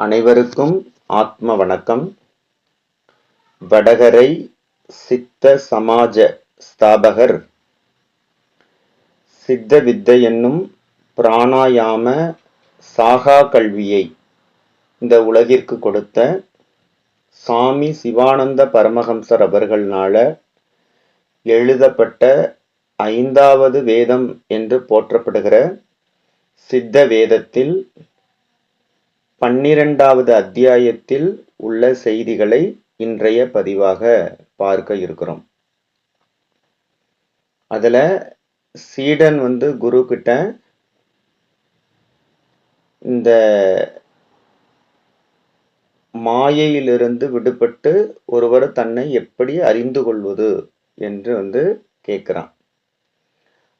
அனைவருக்கும் ஆத்ம வணக்கம். வடகரை சித்த சமாஜ ஸ்தாபகர் சித்த வித்தை என்னும் பிராணாயாம சாகா கல்வியை இந்த உலகிற்கு கொடுத்த சாமி சிவானந்த பரமஹம்சர் அவர்களால எழுதப்பட்ட ஐந்தாவது வேதம் என்று போற்றப்படுகிற சித்த வேதத்தில் பன்னிரெண்டாவது அத்தியாயத்தில் உள்ள செய்திகளை இன்றைய பதிவாக பார்க்க இருக்கிறோம். அதுல சீடன் வந்து குரு கிட்ட இந்த மாயையிலிருந்து விடுபட்டு ஒருவர் தன்னை எப்படி அறிந்து கொள்வது என்று வந்து கேட்குறான்.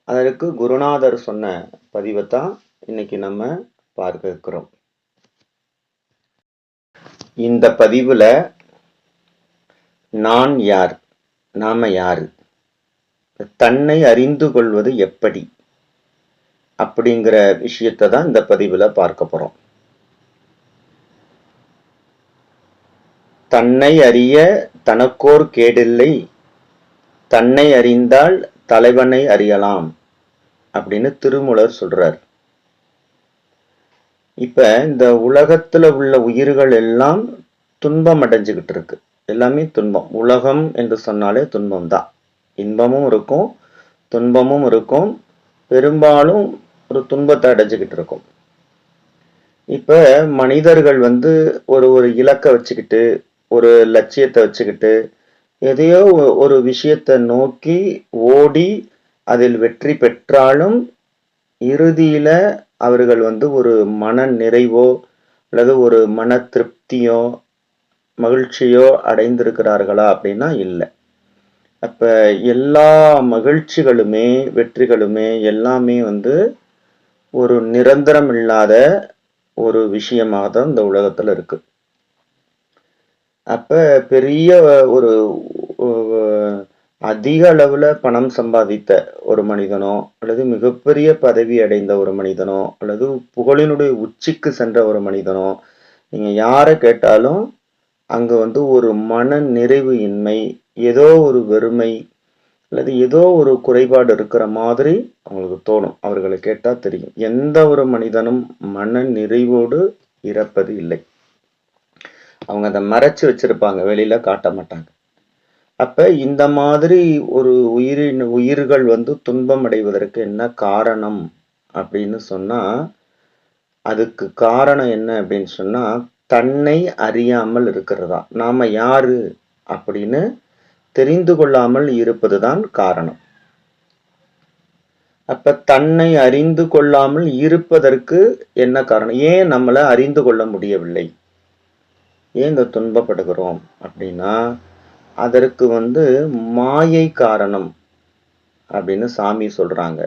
அதற்கு குருநாதர் சொன்ன பதிவை தான் இன்னைக்கு நம்ம பார்க்க இருக்கிறோம். இந்த பதிவில் நான் யார்? நாம யார்? தன்னை அறிந்து கொள்வது எப்படி? அப்படிங்கிற விஷயத்தை தான் இந்த பதிவில் பார்க்க போகிறோம் தன்னை அறிய தனக்கோர் கேடில்லை. தன்னை அறிந்தால் தலைவனை அறியலாம் அப்படின்னு திருமூலர் சொல்கிறார் இப்போ இந்த உலகத்துல உள்ள உயிர்கள் எல்லாம் துன்பம் அடைஞ்சுக்கிட்டு இருக்கு. எல்லாமே துன்பம். உலகம் என்று சொன்னாலே துன்பம் தான் இன்பமும் இருக்கும் துன்பமும் இருக்கும். பெரும்பாலும் ஒரு துன்பத்தை அடைஞ்சுக்கிட்டு இருக்கும். இப்போ மனிதர்கள் வந்து ஒரு ஒரு இலக்கை வச்சுக்கிட்டு ஒரு லட்சியத்தை வச்சுக்கிட்டு எதையோ ஒரு விஷயத்தை நோக்கி ஓடி அதில் வெற்றி பெற்றாலும் இறுதியில அவர்கள் வந்து ஒரு மன நிறைவோ அல்லது ஒரு மன திருப்தியோ மகிழ்ச்சியோ அடைந்திருக்கிறார்களா அப்படின்னா இல்லை. அப்போ எல்லா மகிழ்ச்சிகளுமே வெற்றிகளுமே எல்லாமே வந்து ஒரு நிரந்தரம் இல்லாத ஒரு விஷயமாக தான் இந்த உலகத்தில் இருக்குது அப்போ பெரிய ஒரு அதிக அளவில் பணம் சம்பாதித்த ஒரு மனிதனோ அல்லது மிகப்பெரிய பதவி அடைந்த ஒரு மனிதனோ அல்லது புகழினுடைய உச்சிக்கு சென்ற ஒரு மனிதனோ நீங்கள் யாரை கேட்டாலும் அங்கே வந்து ஒரு மன நிறைவு இன்மை ஏதோ ஒரு வெறுமை அல்லது ஏதோ ஒரு குறைபாடு இருக்கிற மாதிரி அவங்களுக்கு தோணும். அவர்களை கேட்டால் தெரியும். எந்த ஒரு மனிதனும் மன நிறைவோடு இறப்பது இல்லை. அவங்க அதை மறைச்சு வச்சிருப்பாங்க. வெளியில காட்ட மாட்டாங்க. அப்ப இந்த மாதிரி ஒரு உயிரின் உயிர்கள் வந்து துன்பம் அடைவதற்கு என்ன காரணம் அப்படின்னு சொன்னா அதுக்கு காரணம் என்ன அப்படின்னு சொன்னா தன்னை அறியாமல் இருக்கிறதா. நாம யாரு அப்படின்னு தெரிந்து கொள்ளாமல் இருப்பதுதான் காரணம். அப்ப தன்னை அறிந்து கொள்ளாமல் இருப்பதற்கு என்ன காரணம்? ஏன் நம்மளை அறிந்து கொள்ள முடியவில்லை? ஏன் இந்த துன்பப்படுகிறோம் அப்படின்னா அதற்கு வந்து மாயை காரணம் அப்படின்னு சாமி சொல்கிறாங்க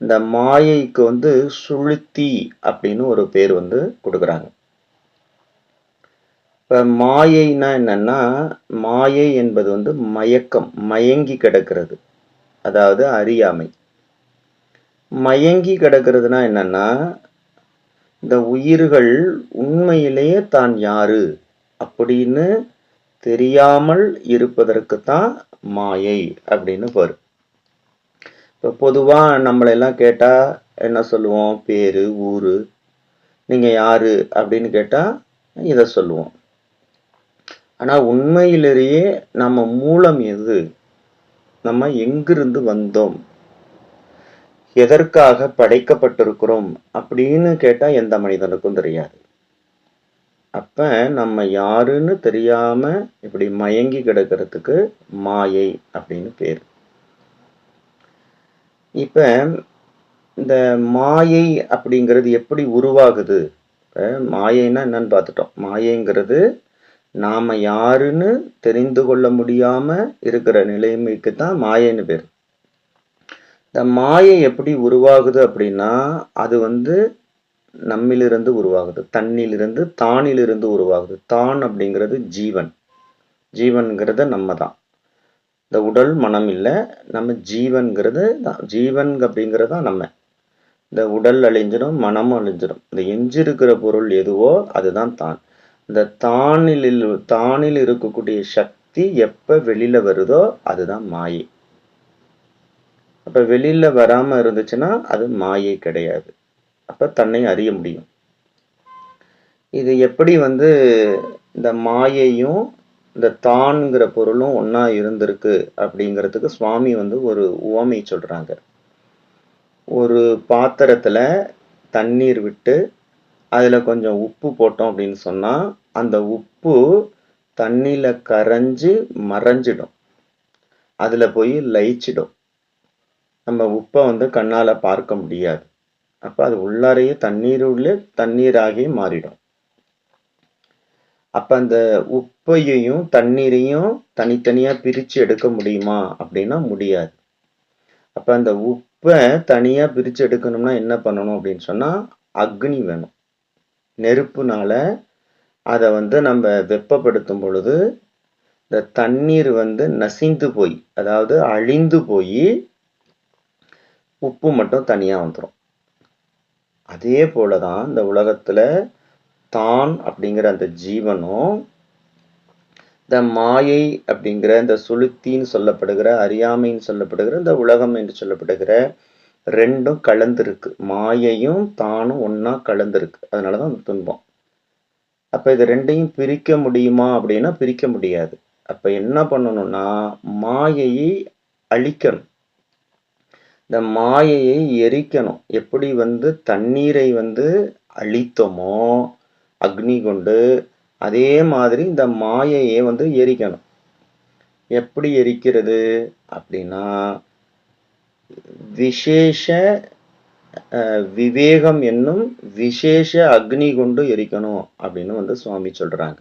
இந்த மாயைக்கு வந்து சுளுத்தி அப்படின்னு ஒரு பேர் வந்து கொடுக்குறாங்க. இப்போ மாயைனா என்னன்னா மாயை என்பது வந்து மயக்கம் மயங்கி கிடக்கிறது. அதாவது அறியாமை. மயங்கி கிடக்கிறதுனா என்னன்னா இந்த உயிர்கள் உண்மையிலேயே தான் யாரு அப்படின்னு தெரியாமல் இருப்பதற்குத்தான் மாயை அப்படின்னு வரும் இப்போ பொதுவாக நம்மளெல்லாம் கேட்டால் என்ன சொல்லுவோம்? பேர் ஊர். நீங்கள் யார் அப்படின்னு கேட்டால் இதை சொல்லுவோம். ஆனால் உண்மையிலேயே நம்ம மூலம் எது? நம்ம எங்கிருந்து வந்தோம்? எதற்காக படைக்கப்பட்டிருக்கிறோம்? அப்படின்னு கேட்டால் எந்த மனிதனுக்கும் தெரியாது. அப்போ நம்ம யாருன்னு தெரியாமல் இப்படி மயங்கி கிடக்கிறதுக்கு மாயை அப்படின்னு பேர். இப்போ இந்த மாயை அப்படிங்கிறது எப்படி உருவாகுது? இப்போ மாயைன்னா என்னன்னு பார்த்துட்டோம். மாயைங்கிறது நாம் யாருன்னு தெரிந்து கொள்ள முடியாமல் இருக்கிற நிலைமைக்கு தான் மாயைன்னு பேர். இந்த மாயை எப்படி உருவாகுது அப்படின்னா அது வந்து நம்மிலிருந்து உருவாகுது. தன்னிலிருந்து தானிலிருந்து உருவாகுது. தான் அப்படிங்கிறது ஜீவன். ஜீவன்கிறத நம்ம தான் இந்த உடல் மனம் இல்லை நம்ம ஜீவன்கிறது தான். ஜீவன் அப்படிங்கிறது தான் நம்ம. இந்த உடல் அழிஞ்சிடும் மனமும் அழிஞ்சிடும் இந்த எஞ்சிருக்கிற பொருள் எதுவோ அதுதான் தான். இந்த தானில் தானில் இருக்கக்கூடிய சக்தி எப்போ வெளியில் வருதோ அதுதான் மாயை. அப்போ வெளியில் வராமல் இருந்துச்சுன்னா அது மாயை கிடையாது. அப்போ தன்னை அறிய முடியும். இது எப்படி வந்து இந்த மாயையும் இந்த தான்ங்கிற பொருளும் ஒன்றா இருந்திருக்கு அப்படிங்கிறதுக்கு சுவாமி வந்து ஒரு உவமை சொல்றாங்க. ஒரு பாத்திரத்துல தண்ணீர் விட்டு அதுல கொஞ்சம் உப்பு போட்டோம் அப்படின்னு சொன்னா அந்த உப்பு தண்ணியில கரைஞ்சு மறைஞ்சிடும். அதுல போய் லயிச்சிடும். நம்ம உப்பை வந்து கண்ணால பார்க்க முடியாது. அப்போ அது உள்ளாரையே தண்ணீர் உள்ளே தண்ணீராகி மாறிடும். அப்போ அந்த உப்பையையும் தண்ணீரையும் தனித்தனியாக பிரித்து எடுக்க முடியுமா? அப்படின்னா முடியாது. அப்போ அந்த உப்பை தனியாக பிரித்து எடுக்கணும்னா என்ன பண்ணணும் அப்படின்னு சொன்னால் அக்னி வேணும். நெருப்புனால அதை வந்து நம்ம வெப்பப்படுத்தும் பொழுது இந்த தண்ணீர் வந்து நசிந்து போய் அதாவது அழிந்து போய் உப்பு மட்டும் தனியாக வந்துடும் அதே போலதான் இந்த உலகத்தில் தான் அப்படிங்கிற அந்த ஜீவனும் இந்த மாயை அப்படிங்கிற இந்த சுளுத்தின்னு சொல்லப்படுகிற அறியாமைன்னு சொல்லப்படுகிற இந்த உலகம் என்று சொல்லப்படுகிற ரெண்டும் கலந்துருக்கு. மாயையும் தானும் ஒன்றா கலந்துருக்கு. அதனாலதான் அந்த துன்பம். அப்போ இது ரெண்டையும் பிரிக்க முடியுமா அப்படின்னா பிரிக்க முடியாது. அப்போ என்ன பண்ணணும்னா மாயையை அழிக்கணும். இந்த மாயையை எரிக்கணும். எப்படி வந்து தண்ணீரை வந்து அழித்தோமோ அக்னி கொண்டு அதே மாதிரி இந்த மாயையை வந்து எரிக்கணும். எப்படி எரிக்கிறது அப்படின்னா விசேஷ விவேகம் என்னும் விசேஷ அக்னி கொண்டு எரிக்கணும் அப்படின்னு வந்து சுவாமி சொல்றாங்க.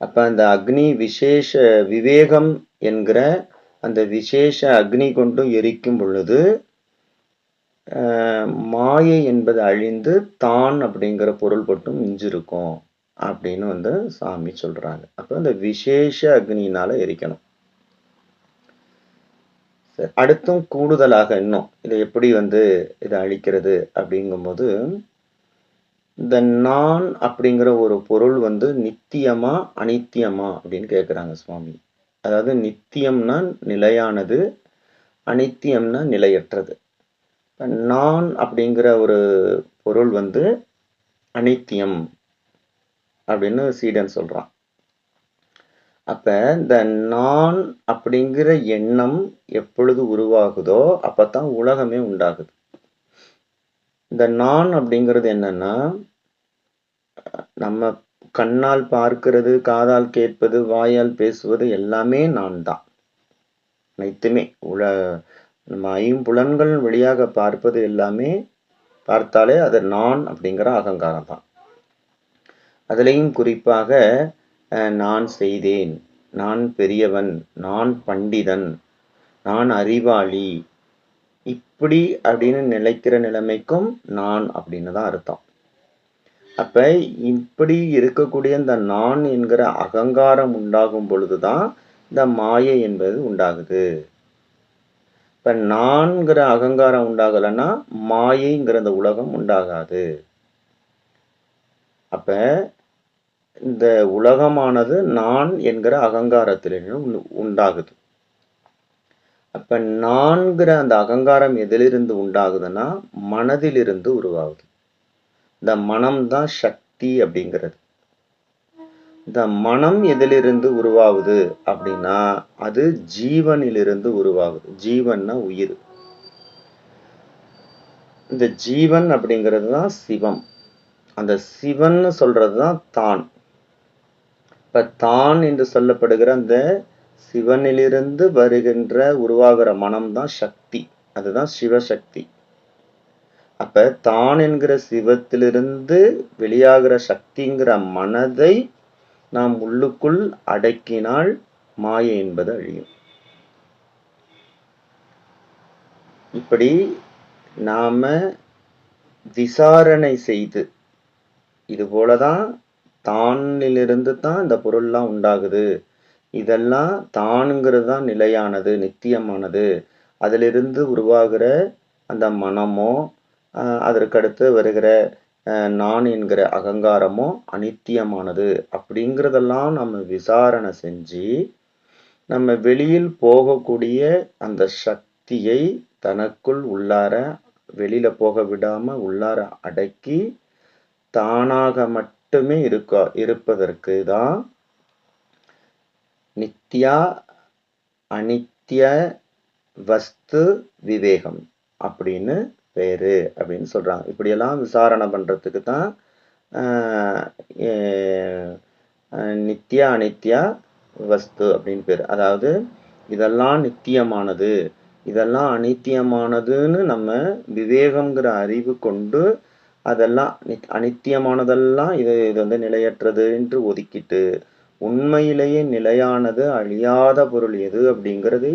அப்ப அந்த அக்னி விசேஷ விவேகம் என்கிற அந்த விசேஷ அக்னி கொண்டு எரிக்கும் பொழுது மாயை என்பது அழிந்து தான் அப்படிங்கிற பொருள் மட்டும் மிஞ்சிருக்கும் அப்படின்னு வந்து சாமி சொல்றாங்க. அப்ப அந்த விசேஷ அக்னியினால எரிக்கணும். அடுத்தும் கூடுதலாக இன்னும் இதை எப்படி வந்து இதை அழிக்கிறது அப்படிங்கும்போது இந்த நான் அப்படிங்கிற ஒரு பொருள் வந்து நித்தியமா அனித்தியமா அப்படின்னு கேட்குறாங்க சுவாமி. அதாவது நித்தியம்னா நிலையானது அனித்தியம்னா நிலையற்றது. நான் அப்படிங்கிற ஒரு பொருள் வந்து அனித்தியம் அப்படின்னு சீடன் சொல்கிறான் அப்போ இந்த நான் அப்படிங்கிற எண்ணம் எப்பொழுது உருவாகுதோ அப்போ தான் உலகமே உண்டாகுது. இந்த நான் அப்படிங்கிறது என்னன்னா நம்ம கண்ணால் பார்க்கிறது காதால் கேட்பது வாயால் பேசுவது எல்லாமே நான் தான் அனைத்துமே. உல நம்ம ஐம்புலன்கள் வழியாக பார்ப்பது எல்லாமே பார்த்தாலே அது நான் அப்படிங்கிற அகங்காரம் தான் அதுலேயும் குறிப்பாக நான் செய்தேன். நான் பெரியவன். நான் பண்டிதன். நான் அறிவாளி. இப்படி அப்படின்னு நிலைக்கிற நிலைமைக்கும் நான் அப்படின்னு தான் அர்த்தம். அப்ப இப்படி இருக்கக்கூடிய இந்த நான் என்கிற அகங்காரம் உண்டாகும் பொழுதுதான் இந்த மாயை என்பது உண்டாகுது. இப்ப நான்கிற அகங்காரம் உண்டாகலைன்னா மாயைங்கிற இந்த உலகம் உண்டாகாது. அப்ப இந்த உலகமானது நான் என்கிற அகங்காரத்திலிருந்து உண்டாகுது. அப்ப நான்கிற அந்த அகங்காரம் எதிலிருந்து உண்டாகுதுன்னா மனதிலிருந்து உருவாகுது. இந்த மனம்தான் சக்தி அப்படிங்கிறது. இந்த மனம் எதிலிருந்து உருவாகுது அப்படின்னா அது ஜீவனிலிருந்து உருவாகுது. ஜீவன்னா உயிர். இந்த ஜீவன் அப்படிங்கிறது தான் சிவம். அந்த சிவன்னு சொல்றது தான் தான். இப்ப தான் என்று சொல்லப்படுகிற அந்த சிவனிலிருந்து வருகின்ற உருவாகிற மனம்தான் சக்தி. அதுதான் சிவசக்தி. அப்ப தான் என்கிற சிவத்திலிருந்து வெளியாகிற சக்திங்கிற மனதை நாம் உள்ளுக்குள் அடக்கினால் மாயை என்பது அழியும். இப்படி நாம விசாரணை செய்து இது போலதான் தானிலிருந்து தான் இந்த பொருள்லாம் உண்டாகுது. இதெல்லாம் தானுங்கிறது தான் நிலையானது நித்தியமானது. அதிலிருந்து உருவாகிற அந்த மனமோ அதற்கடுத்து வருகிற நான் என்கிற அகங்காரமோ அனித்தியமானது அப்படிங்கிறதெல்லாம் நம்ம விசாரணை செஞ்சு நம்ம வெளியில் போகக்கூடிய அந்த சக்தியை தனக்குள் உள்ளார வெளியில போக விடாம உள்ளார அடக்கி தானாக மட்டுமே இருக்க இருப்பதற்கு தான் நித்யா அனித்ய வஸ்து விவேகம் அப்படின்னு பேர் அப்படின்னு சொல்கிறாங்க இப்படியெல்லாம் விசாரணை பண்ணுறதுக்கு தான் நித்யா அனித்யா வஸ்து அப்படின்னு பேர். அதாவது இதெல்லாம் நித்தியமானது. இதெல்லாம் அனித்தியமானதுன்னு நம்ம விவேகம்ங்கிற அறிவு கொண்டு அதெல்லாம் நித்- அனித்தியமானதெல்லாம் இது இது வந்து நிலையற்றது என்று ஒதுக்கிட்டு உண்மையிலேயே நிலையானது அழியாத பொருள் எது அப்படிங்கிறது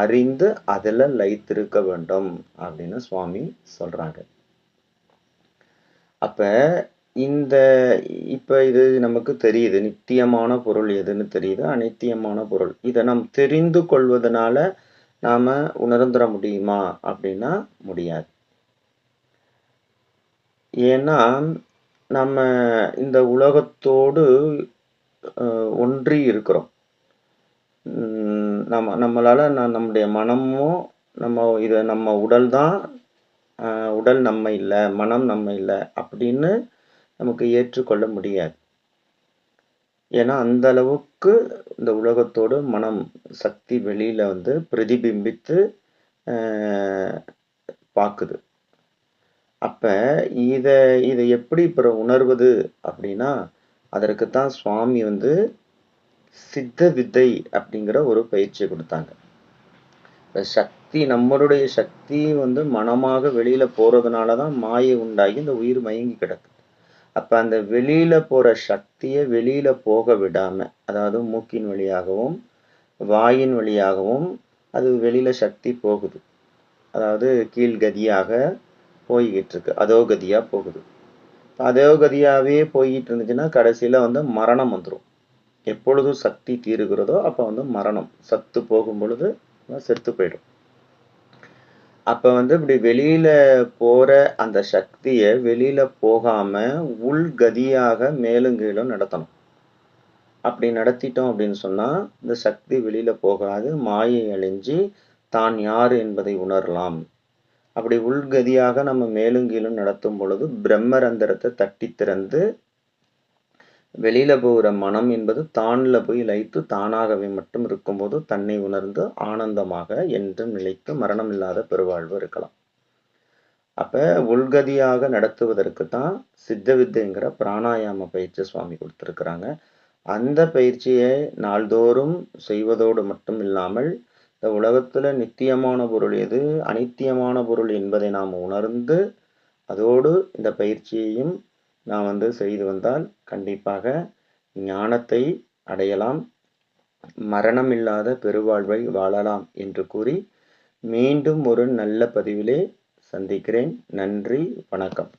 அறிந்து அதில் லைத்திருக்க வேண்டும் அப்படின்னு சுவாமி சொல்கிறாங்க அப்போ இந்த இப்போ இது நமக்கு தெரியுது நித்தியமான பொருள் எதுன்னு தெரியுது அனித்தியமான பொருள். இதை நாம் தெரிந்து கொள்வதனால நாம் உணர்ந்துட முடியுமா அப்படின்னா முடியாது. ஏன்னா நம்ம இந்த உலகத்தோடு ஒன்றி இருக்கிறோம். நம்ம நம்மளால் ந- நம்முடைய மனமும் நம்ம இது நம்ம உடல் தான் உடல் நம்ம இல்லை மனம் நம்ம இல்லை அப்படின்னு நமக்கு ஏற்றுக்கொள்ள முடியாது. ஏன்னா அந்த அளவுக்கு இந்த உலகத்தோடு மனம் சக்தி வெளியில் வந்து பிரதிபிம்பித்து பார்க்குது அப்போ இதை இதை எப்படி இப்போ உணர்வது அப்படின்னா அதற்குத்தான் சுவாமி வந்து சித்த வித்தை அப்படிங்கிற ஒரு பயிற்சியை கொடுத்தாங்க. சக்தி நம்மளுடைய சக்தி வந்து மனமாக வெளியில போறதுனால தான் மாயை உண்டாகி இந்த உயிர் மயங்கி கிடக்கு. அப்ப அந்த வெளியில போற சக்தியை வெளியில போக விடாம அதாவது மூக்கின் வழியாகவும் வாயின் வழியாகவும் அது வெளியில சக்தி போகுது. அதாவது கீழ்கதியாக போய்கிட்டு இருக்கு. அதோகதியா போகுது. அதோகதியாவே போய்கிட்டு இருந்துச்சுன்னா கடைசியில வந்து மரணம் வந்துடும் எப்பொழுது சக்தி தீருகிறதோ அப்போ வந்து மரணம். சத்து போகும் பொழுது செத்து போயிடும். அப்போ வந்து இப்படி வெளியில் போகிற அந்த சக்தியை வெளியில் போகாமல் உள் உள்கதியாக மேலும் கீழும் நடத்தணும். அப்படி நடத்திட்டோம் அப்படின்னு சொன்னால் இந்த சக்தி வெளியில் போகாது மாயை அழிஞ்சு தான் யார் என்பதை உணரலாம். அப்படி உள்கதியாக நம்ம மேலும் கீழும் நடத்தும் பொழுது பிரம்மரந்திரத்தை தட்டி திறந்து வெளியில் போகிற மனம் என்பது தானில் போய் லயித்து தானாகவே மட்டும் இருக்கும்போது தன்னை உணர்ந்து ஆனந்தமாக என்றும் நிலைத்து மரணம் இல்லாத பெருவாழ்வு இருக்கலாம். அப்போ உள்கதியாக நடத்துவதற்கு தான் சித்த வித்தைங்கிற பிராணாயாம பயிற்சி சுவாமி கொடுத்துருக்குறாங்க. அந்த பயிற்சியை நாள்தோறும் செய்வதோடு மட்டும் இல்லாமல் இந்த உலகத்தில் நித்தியமான பொருள் எது அனித்தியமான பொருள் என்பதை நாம் உணர்ந்து அதோடு இந்த பயிற்சியையும் நாம் வந்து செய்து வந்தால் கண்டிப்பாக ஞானத்தை அடையலாம். மரணமில்லாத பெருவாழ்வை வாழலாம் என்று கூறி மீண்டும் ஒரு நல்ல பதிவிலே சந்திக்கிறேன். நன்றி வணக்கம்.